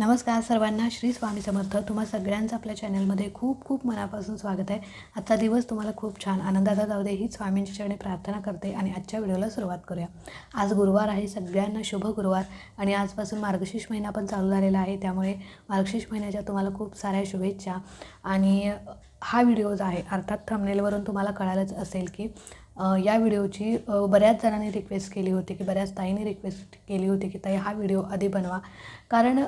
नमस्कार सर्वांना श्री स्वामी समर्थ. तुम्हा सगळ्यांचं आपल्या चॅनलमध्ये खूप खूप मनापासून स्वागत आहे. आजचा दिवस तुम्हाला खूप छान आनंदाचा जाऊ दे ही स्वामींची चरणी प्रार्थना करते आणि आजच्या व्हिडिओला सुरुवात करूया. आज गुरुवार आहे सगळ्यांना शुभ गुरुवार आणि आजपासून मार्गशीर्ष महिना पण चालू झालेला आहे त्यामुळे मार्गशीर्ष महिन्याच्या तुम्हाला खूप साऱ्या शुभेच्छा. आणि हा व्हिडिओ जो आहे अर्थात थंबनेलवरून तुम्हाला कळालंच असेल की या व्हिडिओची बऱ्याच जणांनी रिक्वेस्ट केली होती की बऱ्याच ताईंनी रिक्वेस्ट केली होती की ताई हा व्हिडिओ आधी बनवा. कारण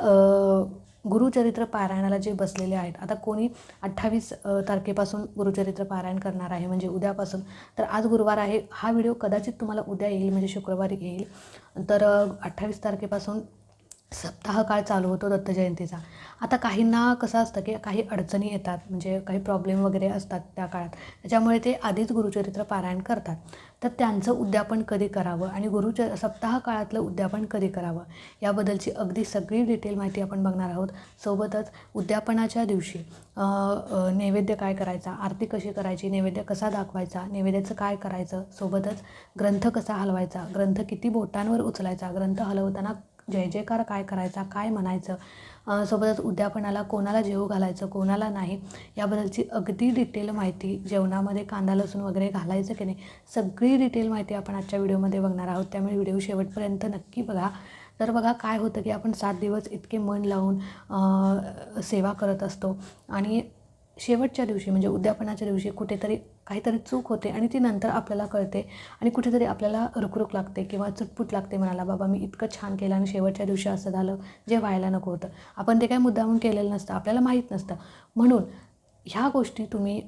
गुरुचरित्र पारायणाला जे बसलेले आहेत आता कोणी अठ्ठावीस तारखेपासून गुरुचरित्र पारायण करणार आहे म्हणजे उद्यापासून तर आज गुरुवार आहे हा व्हिडिओ कदाचित तुम्हाला उद्या येईल म्हणजे शुक्रवारी येईल. तर अठ्ठावीस तारखेपासून सप्ताह काळ चालू होतो दत्त जयंतीचा. आता काहींना कसं असतं की काही अडचणी येतात म्हणजे काही प्रॉब्लेम वगैरे असतात त्या काळात. त्याच्यामुळे ते आधीच गुरुचरित्र पारायण करतात. तर त्यांचं उद्यापन कधी करावं आणि गुरुच सप्ताह काळातलं उद्यापन कधी करावं? याबद्दलची अगदी सगळी डिटेल माहिती आपण बघणार आहोत. सोबतच उद्यापनाच्या दिवशी नैवेद्य काय करायचा? आरती कशी करायची? नैवेद्य कसा दाखवायचा? नैवेद्याचं काय करायचं? सोबतच ग्रंथ कसा हलवायचा? ग्रंथ किती बोटांवर उचलायचा? ग्रंथ हलवताना जय जयकार काय करायचा काय म्हणायचं? सोबतच उद्यापनाला कोणाला जेवू घालायचं कोणाला नाही याबद्दलची अगदी डिटेल माहिती जेवणामध्ये कांदा लसूण वगैरे घालायचं की नाही सगळी डिटेल माहिती आपण आजच्या व्हिडिओमध्ये बघणार आहोत. त्यामुळे व्हिडिओ शेवटपर्यंत नक्की बघा. तर बघा काय होतं की आपण सात दिवस इतके मन लावून सेवा करत असतो आणि शेवटच्या दिवशी म्हणजे उद्यापनाच्या दिवशी कुठेतरी काहीतरी चूक होते आणि ती नंतर आपल्याला कळते आणि कुठेतरी आपल्याला रुकरुक लागते किंवा चुटपुट लागते म्हणाला बाबा मी इतकं छान केलं आणि शेवटच्या दिवशी असं झालं जे व्हायला नको होतं. आपण ते काय मुद्दामून केलेलं नसतं आपल्याला माहीत नसतं. म्हणून ह्या गोष्टी तुम्ही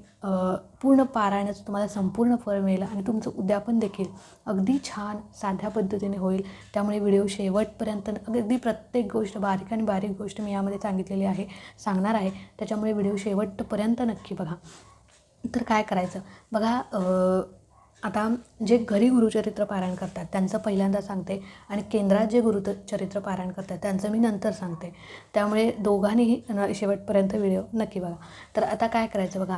पूर्ण पारायणाचं तुम्हाला संपूर्ण फळ मिळेल आणि तुमचं उद्यापन देखील अगदी छान साध्या पद्धतीने होईल. त्यामुळे व्हिडिओ शेवटपर्यंत अगदी प्रत्येक गोष्ट बारीक आणि बारीक गोष्ट मी यामध्ये सांगितलेली आहे सांगणार आहे. त्याच्यामुळे व्हिडिओ शेवटपर्यंत नक्की बघा. तर काय करायचं? बघा आता जे घरी गुरुचरित्र पारायण करतात त्यांचं पहिल्यांदा सांगते आणि केंद्रात जे गुरु चरित्र पारायण करतात त्यांचं मी नंतर सांगते. त्यामुळे दोघांनीही न शेवटपर्यंत व्हिडिओ नक्की बघा. तर आता काय करायचं बघा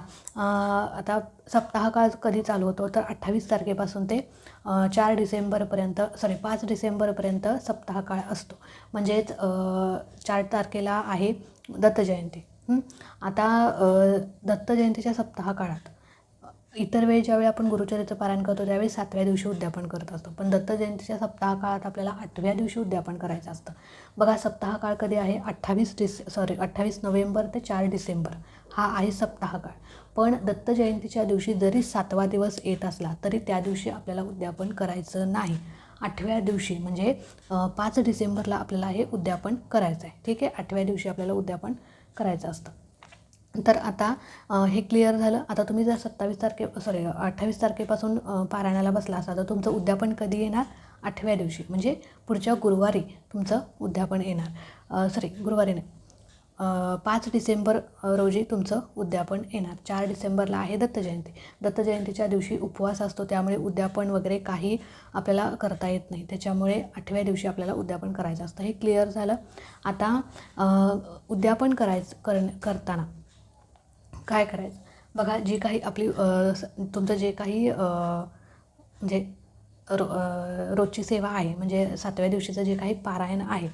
आता सप्ताह काळ कधी चालू होतो तर अठ्ठावीस तारखेपासून ते चार डिसेंबरपर्यंत सॉरी पाच डिसेंबरपर्यंत सप्ताह काळ असतो. म्हणजेच चार तारखेला आहे दत्त जयंती. आता दत्त जयंतीच्या सप्ताह काळात इतर वेळी ज्यावेळी आपण गुरुचरित्र पारायण करतो त्यावेळी सातव्या दिवशी उद्यापन करत असतो. पण दत्त जयंतीच्या सप्ताह काळात आपल्याला आठव्या दिवशी उद्यापन करायचं असतं. बघा सप्ताह काळ कधी आहे? अठ्ठावीस डिस सॉरी अठ्ठावीस नोव्हेंबर ते चार डिसेंबर. हा आहे सप्ताह काळ पण दत्त जयंतीच्या दिवशी जरी सातवा दिवस येत असला तरी त्या दिवशी आपल्याला उद्यापन करायचं नाही. आठव्या दिवशी म्हणजे पाच डिसेंबरला आपल्याला हे उद्यापन करायचं आहे ठीक आहे? आठव्या दिवशी आपल्याला उद्यापन करायचं असतं. तर आता हे क्लिअर झालं. आता तुम्ही जर सत्तावीस तारखे सॉरी अठ्ठावीस तारखेपासून पारायणाला बसला असा तर तुमचं उद्यापन कधी येणार? आठव्या दिवशी. म्हणजे पुढच्या गुरुवारी तुमचं उद्यापन येणार. सॉरी गुरुवारी नाही. पाच डिसेंबर रोजी तुमचं उद्यापन येणार. चार डिसेंबरला आहे दत्त जयंती. दत्त जयंतीच्या दिवशी उपवास असतो. त्यामुळे उद्यापन वगैरे काही आपल्याला करता येत नाही. त्याच्यामुळे आठव्या दिवशी आपल्याला उद्यापन करायचं असतं. हे क्लिअर झालं. आता उद्यापन करायचं कर करताना काय करायचं? बघा जी काही आपली स- तुमचं जे काही म्हणजे रो रोजची सेवा आहे म्हणजे सातव्या दिवशीचं जे काही पारायण आहे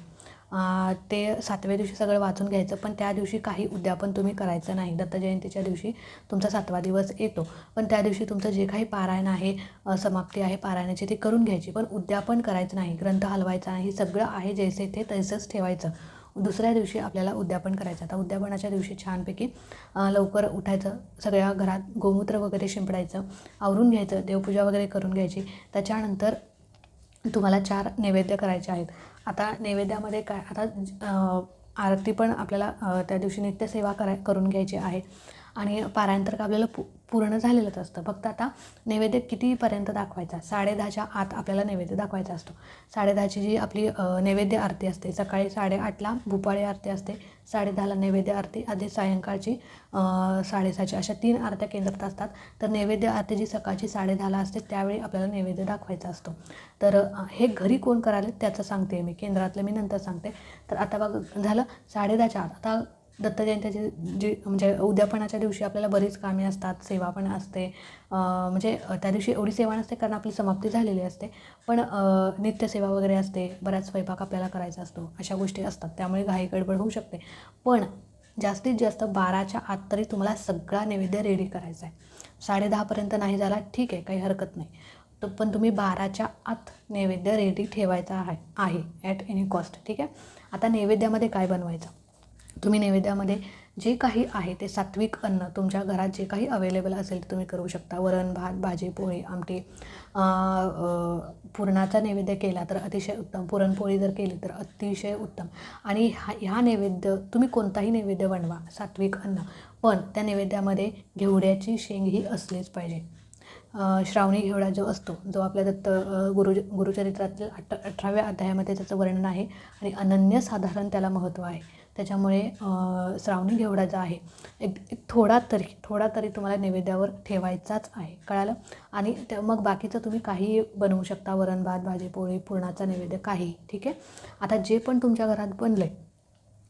ते सातव्या दिवशी सगळं वाचून घ्यायचं पण त्या दिवशी काही उद्यापन तुम्ही करायचं नाही. दत्त जयंतीच्या दिवशी तुमचा सातवा दिवस येतो. पण त्या दिवशी तुमचं जे काही पारायण आहे समाप्ती आहे पारायणाची ती करून घ्यायची. पण उद्यापन करायचं नाही ग्रंथ हलवायचा नाही सगळं आहे जैसे ते तैसंच ठेवायचं. दुसऱ्या दिवशी आपल्याला उद्यापन करायचं. आता उद्यापनाच्या दिवशी छानपैकी लवकर उठायचं. सगळ्या घरात गोमूत्र वगैरे शिंपडायचं. आवरून घ्यायचं. देवपूजा वगैरे करून घ्यायची. त्याच्यानंतर तुम्हाला चार नैवेद्य करायचे आहेत. आता नैवेद्यामध्ये काय आता आरती पण आपल्याला त्या दिवशी नित्यसेवा कराय करून घ्यायची आहे. आणि पारायण तर आपल्याला पु पूर्ण झालेलंच असतं. फक्त आता नैवेद्य कितीपर्यंत दाखवायचा? साडेदहाच्या आत आपल्याला नैवेद्य दाखवायचा असतो. साडेदहाची जी आपली नैवेद्य आरती असते सकाळी साडेआठला भूपाळी आरती असते साडेदहाला नैवेद्य आरती आधी सायंकाळची साडेसहाची अशा तीन आरत्या केंद्रात असतात. तर नैवेद्य आरती जी सकाळची साडेदहाला असते त्यावेळी आपल्याला नैवेद्य दाखवायचा असतो. तर हे घरी कोण करायला? त्याचं सांगते मी. केंद्रातलं मी नंतर सांगते. तर आता बघ झालं साडेदहाच्या आत. आता दत्त जे म्हणजे उद्यापनाच्या दिवशी आपल्याला बरीच कामे असतात सेवा पण असते. म्हणजे त्या दिवशी एवढी सेवा नसते कारण आपली समाप्ती झालेली असते. पण नित्यसेवा वगैरे असते बराच स्वयंपाक आपल्याला करायचा असतो अशा गोष्टी असतात. त्यामुळे घाई गडबड होऊ शकते. पण जास्तीत जास्त बाराच्या आत तरी तुम्हाला सगळा नैवेद्य रेडी करायचा आहे. साडे दहापर्यंत नाही झाला ठीक आहे काही हरकत नाही. तो पण तुम्ही बाराच्या आत नैवेद्य रेडी ठेवायचा आहे आहे ॲट एनी कॉस्ट ठीक आहे? आता नैवेद्यामध्ये काय बनवायचं? तुम्ही नैवेद्यामध्ये जे काही आहे ते सात्विक अन्न तुमच्या घरात जे काही अवेलेबल असेल ते तुम्ही करू शकता. वरण भात भाजी पोळी आमटी. पुरणाचा नैवेद्य केला तर अतिशय उत्तम. पुरणपोळी जर केली तर अतिशय उत्तम. आणि हा ह्या नैवेद्य तुम्ही कोणताही नैवेद्य बनवा सात्विक अन्न पण त्या नैवेद्यामध्ये घेवड्याची शेंग ही असलीच पाहिजे. श्रावणी घेवडा जो असतो जो आपल्या दत्त गुरु गुरुचरित्रातील अठ अठराव्या अध्यायामध्ये त्याचं वर्णन आहे आणि अनन्यसाधारण त्याला महत्त्व आहे. त्याच्यामुळे श्रावणी घेवडा जो आहे. एक एक थोडा तरी थोडा तरी तुम्हाला नैवेद्यावर ठेवायचाच आहे. कळालं? आणि त्या मग बाकीचं तुम्ही काही बनवू शकता. वरण भात भाजी पोळी पुरणाचा नैवेद्य काही. ठीक आहे? आता जे पण तुमच्या घरात बनलं आहे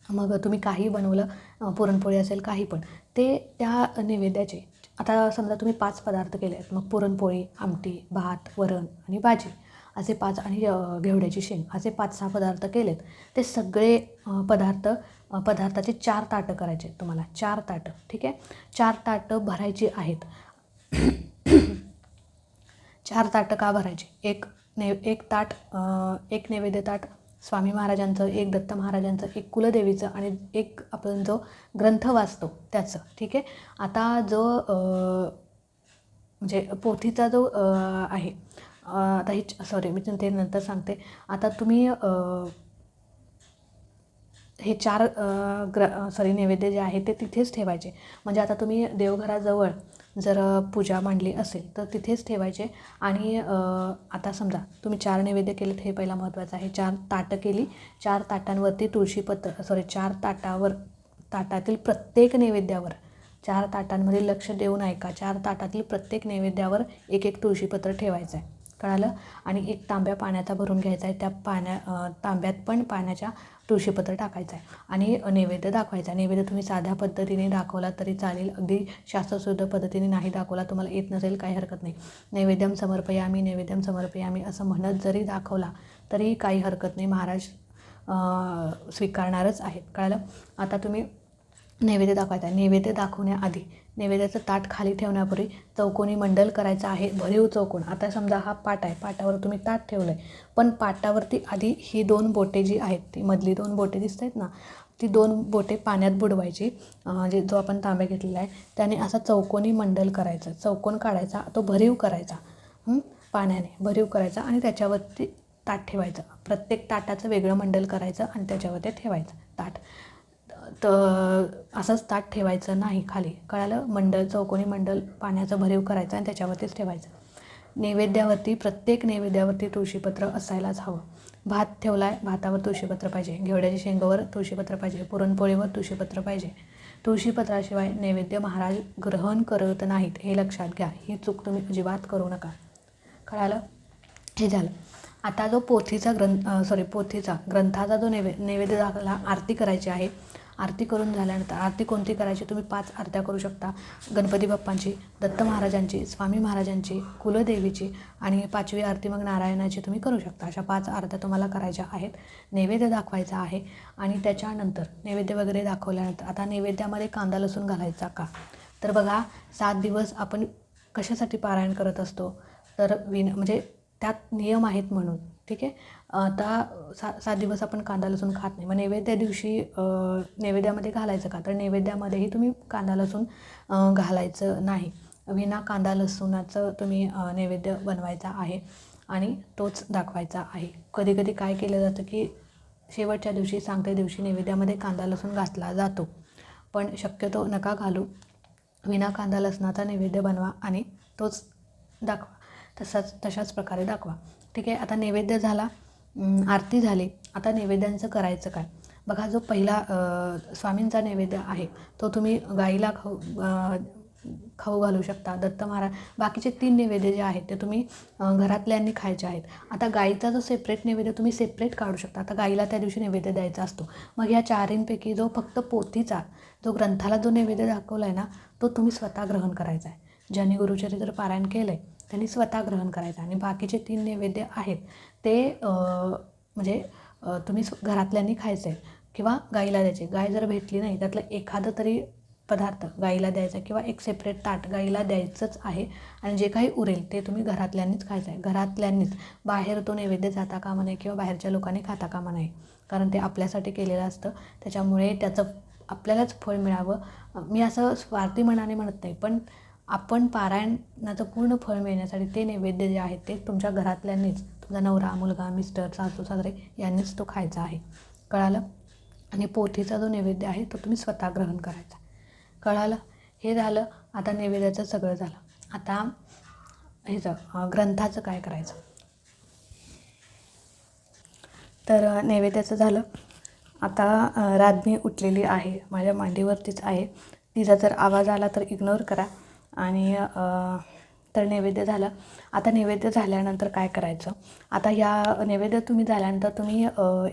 मग तुम्ही काही बनवलं पुरणपोळी असेल काही पण ते त्या नैवेद्याचे. आता समजा तुम्ही पाच पदार्थ केले आहेत मग पुरणपोळी आमटी भात वरण आणि भाजी. असे पाच आणि घेवड्याची शेंग असे पाच सहा पदार्थ केलेत. ते सगळे पदार्थ पदार्थाचे चार ताटं करायचे आहेत तुम्हाला. चार ताटं ठीक आहे? चार ताटं भरायची आहेत. चार ताटं का भरायची? एक ने एक ताट एक नैवेद्य ताट स्वामी महाराजांचं एक दत्त महाराजांचं एक कुलदेवीचं आणि एक आपण जो ग्रंथ वाचतो त्याचं ठीक आहे? आता जो म्हणजे पोथीचा जो आहे आता हे सॉरी मी ते नंतर सांगते. आता तुम्ही हे चार ग्र सॉरी नैवेद्य जे आहे ते तिथेच ठेवायचे. म्हणजे आता तुम्ही देवघराजवळ जर पूजा मांडली असेल तर तिथेच ठेवायचे. आणि आता समजा तुम्ही चार नैवेद्य केलेत हे पहिला महत्त्वाचं आहे. चार ताटं केली चार ताटांवरती तुळशीपत्र सॉरी चार ताटावर ताटातील प्रत्येक नैवेद्यावर चार ताटांमध्ये लक्ष देऊन ऐका. चार ताटातील प्रत्येक नैवेद्यावर एक एक तुळशीपत्र ठेवायचं आहे कळालं. आणि एक तांब्या पाण्याचा भरून घ्यायचा आहे. त्या पाण्या तांब्यात पण पाण्याच्या तुळशीपत्र टाकायचं आहे. आणि नैवेद्य दाखवायचा आहे. नैवेद्य तुम्ही साध्या पद्धतीने दाखवला तरी चालेल. अगदी शास्त्रशुद्ध पद्धतीने नाही दाखवला तुम्हाला येत नसेल काही हरकत नाही. नैवेद्यम समर्पयामी नैवेद्यम समर्पयामी असं म्हणत जरी दाखवला तरी काही हरकत नाही. महाराज स्वीकारणारच आहेत. कळालं? आता तुम्ही नैवेद्य दाखवायचा आहे. नैवेद्य दाखवण्याआधी नैवेद्याचं ताट खाली ठेवण्यापूर्वी चौकोनी मंडल करायचं आहे. भरीव चौकोन. आता समजा हा पाट आहे. पाटावर तुम्ही ताट ठेवलं आहे पण पाटावरती आधी ही दोन बोटे जी आहेत ती मधली दोन बोटे दिसत आहेत ना ती दोन बोटे पाण्यात बुडवायची. जे जो आपण तांब्या घेतलेला आहे त्याने असा चौकोनी मंडल करायचं. चौकोन काढायचा तो भरीव करायचा. पाण्याने भरीव करायचा आणि त्याच्यावरती ताट ठेवायचं. प्रत्येक ताटाचं वेगळं मंडल करायचं आणि त्याच्यावरती ठेवायचं ताट. तर असंच ताट ठेवायचं नाही खाली. कळालं? मंडल चौकोनी मंडल पाण्याचं भरीव करायचं आणि त्याच्यावरतीच ठेवायचं. नैवेद्यावरती प्रत्येक नैवेद्यावरती तुळशीपत्र असायलाच हवं. भात ठेवला आहे भातावर तुळशीपत्र पाहिजे. घेवड्याच्या शेंगावर तुळशीपत्र पाहिजे. पुरणपोळीवर तुळशीपत्र पाहिजे. तुळशीपत्राशिवाय नैवेद्य महाराज ग्रहण करत नाहीत. हे लक्षात घ्या. ही चूक तुम्ही अजिबात करू नका. कळालं? हे झालं. आता जो पोथीचा ग्रंथ सॉरी पोथीचा ग्रंथाचा जो नैवे नैवेद्य दाखला आरती करायची आहे आरती करून झाल्यानंतर आरती कोणती करायची तुम्ही पाच आरत्या करू शकता. गणपती बाप्पांची दत्त महाराजांची स्वामी महाराजांची कुलदेवीची आणि पाचवी आरती मग नारायणाची तुम्ही करू शकता. अशा पाच आरत्या तुम्हाला करायच्या आहेत. नैवेद्य दाखवायचा आहे आणि त्याच्यानंतर नैवेद्य वगैरे दाखवल्यानंतर आता नैवेद्यामध्ये कांदा लसूण घालायचा का? तर बघा सात दिवस आपण कशासाठी पारायण करत असतो? तर विन म्हणजे त्यात नियम आहेत म्हणून. ठीक आहे? आता सा सात दिवस आपण कांदा लसूण खात नाही. मग नैवेद्या दिवशी नैवेद्यामध्ये घालायचं का? तर नैवेद्यामध्येही तुम्ही कांदा लसूण घालायचं नाही. विना कांदा लसूणाचं तुम्ही नैवेद्य बनवायचा आहे आणि तोच दाखवायचा आहे. कधी कधी काय केलं जातं की शेवटच्या दिवशी सांगत्या दिवशी नैवेद्यामध्ये कांदा लसूण घातला जातो. पण शक्यतो नका घालू. विना कांदा लसणाचा नैवेद्य बनवा आणि तोच दाखवा. तसाच तशाच प्रकारे दाखवा. ठीक आहे आता नैवेद्य झाला आरती झाली आता नैवेद्यांचं करायचं काय? बघा जो पहिला स्वामींचा नैवेद्य आहे तो तुम्ही गाईला खाऊ खाऊ घालू शकता दत्त महाराज बाकीचे तीन नैवेद्य जे आहेत ते तुम्ही घरातल्यांनी खायचे आहेत. आता गाईचा जो सेपरेट नैवेद्य तुम्ही सेपरेट काढू शकता. आता गाईला त्या दिवशी नैवेद्य द्यायचा असतो. मग या चारींपैकी जो फक्त पोथीचा जो ग्रंथाला जो नैवेद्य दाखवला आहे ना तो तुम्ही स्वतः ग्रहण करायचा आहे. ज्यांनी गुरुचरित्र पारायण केलं आहे त्यांनी स्वतः ग्रहण करायचं आणि बाकीचे तीन नैवेद्य आहेत. ते म्हणजे तुम्ही घरातल्यांनी खायचं आहे किंवा गाईला द्यायचे. गाय जर भेटली नाही त्यातलं एखादं तरी पदार्थ गाईला द्यायचा किंवा एक सेपरेट ताट गाईला द्यायचंच आहे आणि जे काही उरेल ते तुम्ही घरातल्यांनीच खायचं आहे. घरातल्यांनीच. बाहेर तो नैवेद्य जाता कामा नये किंवा बाहेरच्या लोकांनी खाता कामा नये. कारण ते आपल्यासाठी केलेलं असतं. त्याच्यामुळे त्याचं आपल्यालाच फळ मिळावं. मी असं स्वार्थी मनाने म्हणत नाही. पण आपण पारायणाचं पूर्ण फळ मिळण्यासाठी ते नैवेद्य जे आहेत ते तुमच्या घरातल्यांनीच तुमचा नवरा मुलगा मिस्टर सासू सासरे यांनीच तो खायचा आहे. कळालं? आणि पोथीचा जो नैवेद्य आहे तो तुम्ही स्वतः ग्रहण करायचा. कळालं? हे झालं आता नैवेद्याचं सगळं झालं. आता ह्याचं ग्रंथाचं काय करायचं? तर नैवेद्याचं झालं. आता राज्ञी उठलेली आहे माझ्या मांडीवरतीच आहे. तिचा जर आवाज आला तर इग्नोर करा. आणि तर नैवेद्य झालं. आता नैवेद्य झाल्यानंतर काय करायचं? आता ह्या नैवेद्य तुम्ही झाल्यानंतर तुम्ही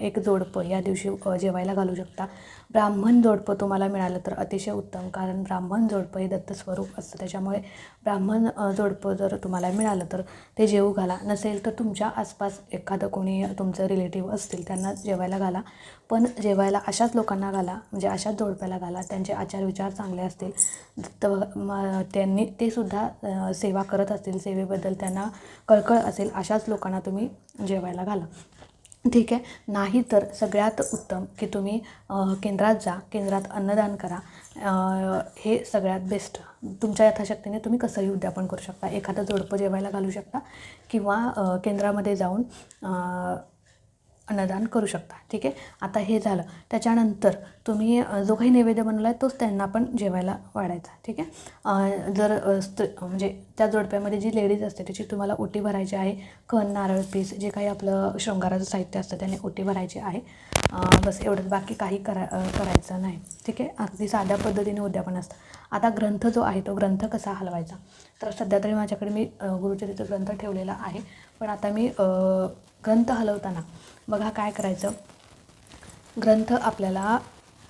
एक जोडपं या दिवशी जेवायला घालू शकता. ब्राह्मण जोडपं तुम्हाला मिळालं तर अतिशय उत्तम कारण ब्राह्मण जोडपं हे दत्तस्वरूप असतं. त्याच्यामुळे ब्राह्मण जोडपं जर तुम्हाला मिळालं तर ते जेवू घाला. नसेल तर तुमच्या आसपास एखादं कोणी तुमचं रिलेटिव्ह असतील त्यांना जेवायला घाला. पण जेवायला अशाच लोकांना घाला म्हणजे अशाच जोडप्याला घाला. त्यांचे आचार विचार चांगले असतील दत्त त्यांनी ते सुद्धा सेवा करत असतील सेवेबद्दल त्यांना कळकळ असेल अशाच लोकांना तुम्ही जेवायला घाला. ठीक आहे. नाही तर सगळ्यात उत्तम की तुम्ही केंद्रात जा केंद्रात अन्नदान करा. हे सगळ्यात बेस्ट तुमच्या यथाशक्तीने तुम्ही कसंही उद्यापन करू शकता. एखादं जोडपं जेवायला घालू शकता किंवा केंद्रामध्ये जाऊन अन्नदान करू शकता. ठीक आहे? आता हे झालं. त्याच्यानंतर तुम्ही जो काही नैवेद्य बनवला आहे तोच त्यांना पण जेवायला वाढायचा. ठीक आहे? जर स्त्री म्हणजे त्या जोडप्यामध्ये जी लेडीज असते त्याची तुम्हाला ओटी भरायची आहे. कण नारळ पीस जे काही आपलं शृंगाराचं साहित्य असतं त्याने ओटी भरायची आहे. बस एवढंच. बाकी काही करा करायचं नाही. ठीक आहे? अगदी साध्या पद्धतीने उद्यापन असतं. आता ग्रंथ जो आहे तो ग्रंथ कसा हलवायचा? तर सध्या तरी माझ्याकडे मी गुरुचरित्र ग्रंथ ठेवलेला आहे. पण आता मी ग्रंथ हलवताना बघा काय करायचं. ग्रंथ आपल्याला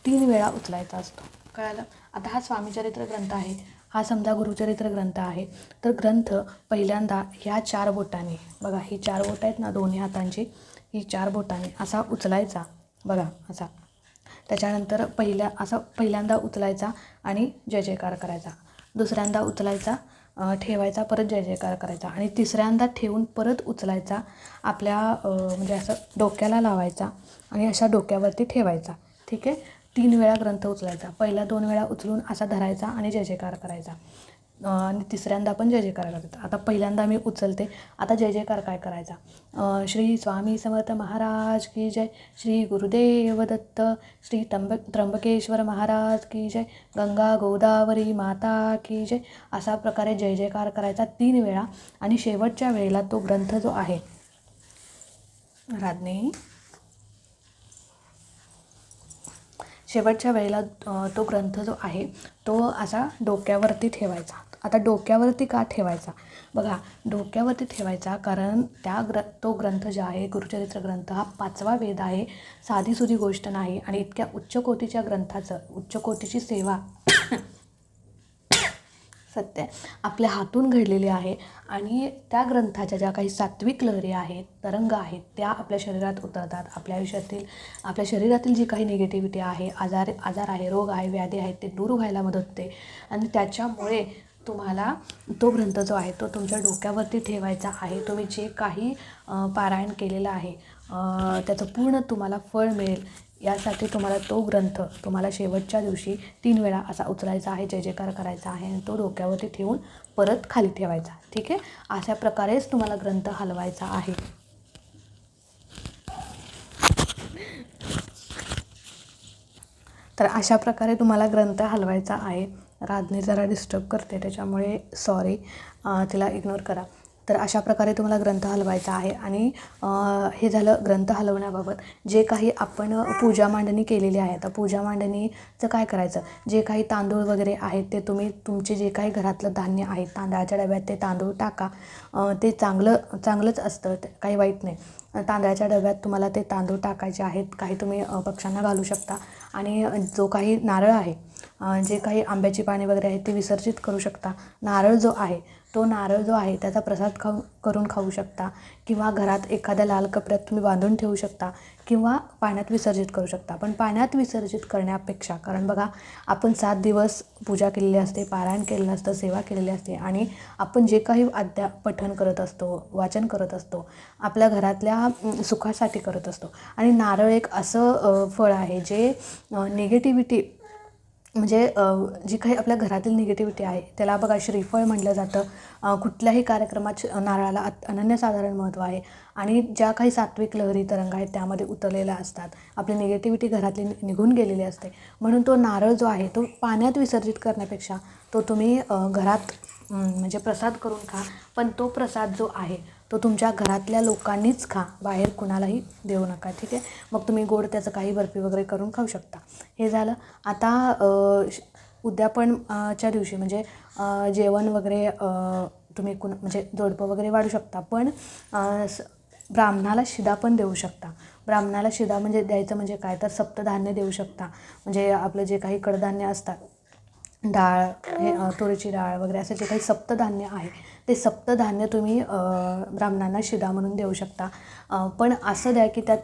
तीन वेळा उचलायचा असतो. कळालं? आता हा स्वामीचरित्र ग्रंथ आहे. हा समजा गुरुचरित्र ग्रंथ आहे. तर ग्रंथ पहिल्यांदा ह्या चार बोटाने बघा ही चार बोट आहेत ना दोन्ही हातांची ही चार बोटाने असा उचलायचा. बघा असा. त्याच्यानंतर पहिल्या असा पहिल्यांदा उचलायचा आणि जय जयकार करायचा. दुसऱ्यांदा उचलायचा ठेवायचा परत जय जयकार करायचा. आणि तिसऱ्यांदा ठेवून परत उचलायचा आपल्या म्हणजे असं डोक्याला लावायचा आणि अशा डोक्यावरती ठेवायचा. ठीक आहे? तीन वेळा ग्रंथ उचलायचा. पहिला दोन वेळा उचलून असा धरायचा आणि जय जयकार करायचा. आणि तिसऱ्यांदा पण जय जयकार करायचा आता पहिल्यांदा मी उचलते. आता जय जयकार काय करायचा? श्री स्वामी समर्थ महाराज की जय. श्री गुरुदेव दत्त श्री त्र्यंब त्र्यंबकेश्वर महाराज की जय. गंगा गोदावरी माता की जय. असा प्रकारे जय जयकार करायचा तीन वेळा आणि शेवटच्या वेळेला तो ग्रंथ जो आहे राज्ञी शेवटच्या वेळेला तो ग्रंथ जो आहे तो असा डोक्यावरती ठेवायचा. आता डोक्यावरती का ठेवायचा? बघा डोक्यावरती ठेवायचा कारण त्या ग्र तो ग्रंथ जो आहे गुरुचरित्र ग्रंथ हा पाचवा वेद आहे. साधीसुधी गोष्ट नाही आणि इतक्या उच्च कोटीच्या ग्रंथाचं उच्च कोटीची सेवा सत्य आपल्या हातून घडलेली आहे आणि त्या ग्रंथाच्या ज्या काही सात्विक लहरी आहेत तरंग आहेत त्या आपल्या शरीरात उतरतात. आपल्या आयुष्यातील आपल्या शरीरातील जी काही निगेटिव्हिटी आहे आजार आजार आहे रोग आहे व्याधी आहेत ते दूर व्हायला मदत होते. आणि त्याच्यामुळे तुम्हाला तो ग्रंथ जो आहे तो तुमच्या डोक्यावरती ठेवायचा आहे. तुम्ही जे काही पारायण केलेलं आहे त्याचं पूर्ण तुम्हाला फळ मिळेल. यासाठी तुम्हाला तो ग्रंथ तुम्हाला शेवटच्या दिवशी तीन वेळा असा उचलायचा आहे जय जयकार करायचा आहे आणि तो डोक्यावरती ठेवून परत खाली ठेवायचा. ठीक आहे? अशा प्रकारेच तुम्हाला ग्रंथ हलवायचा आहे. तर अशा प्रकारे तुम्हाला ग्रंथ हलवायचा आहे. राधने जरा डिस्टर्ब करते त्याच्यामुळे सॉरी तिला इग्नोर करा. तर अशा प्रकारे तुम्हाला ग्रंथ हलवायचा आहे आणि हे झालं ग्रंथ हलवण्याबाबत. जे काही आपण पूजा मांडणी केलेली आहे तर पूजा मांडणीचं काय करायचं? जे काही तांदूळ वगैरे आहेत ते तुम्ही तुमचे जे काही घरातलं धान्य आहे तांदळाच्या डब्यात ते तांदूळ टाका. ते चांगलं चांगलंच असतं ते काही वाईट नाही. तांदळाच्या डब्यात तुम्हाला ते तांदूळ टाकायचे आहेत काही तुम्ही पक्ष्यांना घालू शकता. आणि जो काही नारळ आहे जे काही आंब्याची पाने वगैरे आहेत ते विसर्जित करू शकता. नारळ जो आहे तो नारळ जो आहे त्याचा प्रसाद खाऊ करून खाऊ शकता. किंवा घरात एखाद्या लाल कपड्यात तुम्ही बांधून ठेवू शकता. किंवा पाण्यात विसर्जित करू शकता. पण पाण्यात विसर्जित करण्यापेक्षा कारण बघा आपण सात दिवस पूजा केलेली असते पारायण केलेलं असतं सेवा केलेली असते आणि आपण जे काही अध्या पठण करत असतो वाचन करत असतो आपल्या घरातल्या सुखासाठी करत असतो. आणि नारळ एक असं फळ आहे जे निगेटिव्हिटी म्हणजे जी काही आपल्या घरातील निगेटिव्हिटी आहे त्याला बघा श्रीफळ म्हटलं जातं. कुठल्याही कार्यक्रमात नारळाला अत- अनन्यसाधारण महत्त्व आहे. आणि ज्या काही सात्विक लहरी तरंग आहेत त्यामध्ये उतरलेल्या असतात. आपली निगेटिव्हिटी घरातली नि- निघून गेलेली असते. म्हणून तो नारळ जो आहे तो पाण्यात विसर्जित करण्यापेक्षा तो तुम्ही घरात म्हणजे प्रसाद करून खा. पण तो प्रसाद जो आहे तो तुमच्या घरातल्या लोकांनीच खा. बाहेर कुणालाही देऊ नका. ठीक आहे? मग तुम्ही गोड त्याचं काही बर्फी वगैरे करून खाऊ शकता. हे झालं. आता अ, उद्यापन च्या दिवशी म्हणजे जेवण वगैरे तुम्ही कुण म्हणजे जोडपं वगैरे वाढू शकता. पण स- ब्राह्मणाला शिदा पण देऊ शकता. ब्राह्मणाला शिदा म्हणजे द्यायचं म्हणजे काय? तर सप्तधान्य देऊ शकता. म्हणजे आपलं जे काही कडधान्य असतात डाळ हे तुरीची डाळ वगैरे असं जे काही सप्तधान्य आहे ते सप्तधान्य तुम्ही ब्राह्मणांना शिदा म्हणून देऊ शकता. पण असं द्या की त्यात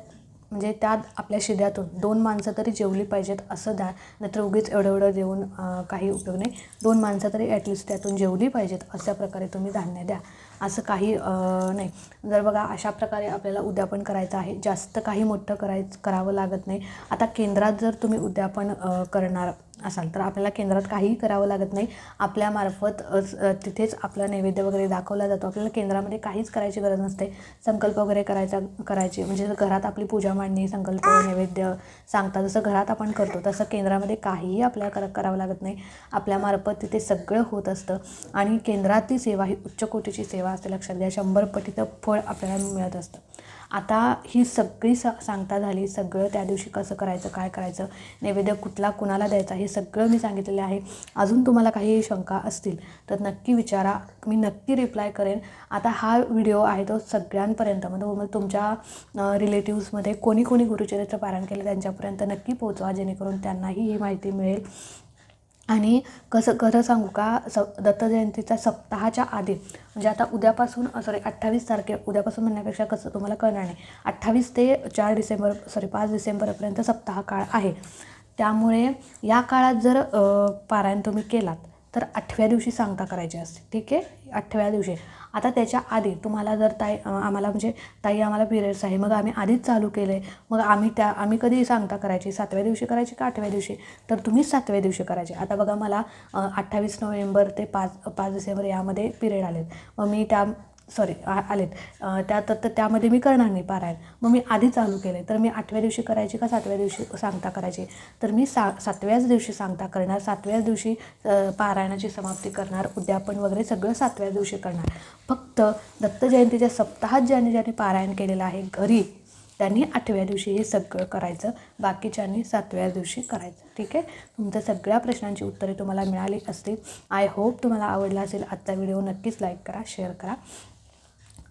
म्हणजे त्यात आपल्या शिद्यातून दोन माणसं तरी जेवली पाहिजेत असं द्या. नाहीतर उगीच एवढं एवढं देऊन काही उपयोग नाही. दोन माणसं तरी ॲटलिस्ट त्यातून जेवली पाहिजेत अशा प्रकारे तुम्ही धान्य द्या. असं काही नाही. जर बघा अशा प्रकारे आपल्याला उद्यापन करायचं आहे. जास्त काही मोठं करायचं करावं लागत नाही. आता केंद्रात जर तुम्ही उद्यापन करणार असाल तर आपल्याला केंद्रात काहीही करावं लागत नाही. आपल्यामार्फत तिथेच आपला नैवेद्य वगैरे दाखवला जातो. आपल्याला केंद्रामध्ये काहीच करायची गरज नसते. संकल्प वगैरे करायचा करायची. म्हणजे जसं घरात आपली पूजा मांडणी संकल्प नैवेद्य सांगता जसं घरात आपण करतो तसं केंद्रामध्ये काहीही आपल्याला करा करावं लागत नाही. आपल्यामार्फत तिथे सगळं होत असतं. आणि केंद्रातली सेवा ही उच्च कोटीची सेवा असते लक्षात घ्या. शंभर पटीचं फळ आपल्याला मिळत असतं. आता ही सगळी स सांगता झाली सगळं त्या दिवशी कसं करायचं काय करायचं नैवेद्य कुठला कुणाला द्यायचा हे सगळं मी सांगितलेलं आहे. अजून तुम्हाला काही शंका असतील तर नक्की विचारा. मी नक्की रिप्लाय करेन. आता हा व्हिडिओ आहे तो सगळ्यांपर्यंत म्हणजे मग तुमच्या रिलेटिव्समध्ये कोणी कोणी गुरुचरित्र पारायण केलं त्यांच्यापर्यंत नक्की पोहोचवा जेणेकरून त्यांनाही ही माहिती मिळेल. आणि कसं खरं सांगू का? स दत्तजयंतीच्या सप्ताहाच्या आधी म्हणजे आता उद्यापासून सॉरी अठ्ठावीस तारखे उद्यापासून म्हणण्यापेक्षा कसं तुम्हाला कळणार नाही. अठ्ठावीस ते चार डिसेंबर सॉरी पाच डिसेंबरपर्यंत सप्ताह काळ आहे. त्यामुळे या काळात जर पारायण तुम्ही केलात तर आठव्या दिवशी सांगता करायची असते. ठीक आहे? आठव्या दिवशी. आता त्याच्या आधी तुम्हाला जर ताई आम्हाला म्हणजे ताई आम्हाला पिरियड्स आहे. मग आम्ही आधीच चालू केलं आहे मग आम्ही त्या आम्ही कधी सांगता करायची? सातव्या दिवशी करायची का आठव्या दिवशी? तर तुम्ही सातव्या दिवशी करायचे. आता बघा मला अठ्ठावीस नोव्हेंबर ते पाच पाच डिसेंबर यामध्ये पिरियड आलेत. मग मी त्या सॉरी आलेत. अ, त्या तर त्यामध्ये मी करणार नाही पारायण. मग मी आधी चालू केलं तर मी आठव्या दिवशी करायची का सातव्या दिवशी सांगता करायची? तर मी सा सातव्याच दिवशी सांगता करणार. सातव्याच दिवशी पारायणाची समाप्ती करणार. उद्यापन वगैरे सगळं सातव्या दिवशी करणार. फक्त दत्त जयंतीच्या सप्ताहात ज्यांनी ज्यांनी पारायण केलेलं आहे घरी त्यांनी आठव्या दिवशी हे सगळं करायचं. बाकीच्यांनी सातव्या दिवशी करायचं. ठीक आहे? तुमच्या सगळ्या प्रश्नांची उत्तरे तुम्हाला मिळाली असतील. आय होप तुम्हाला आवडला असेल आजचा व्हिडिओ. नक्कीच लाईक करा शेअर करा.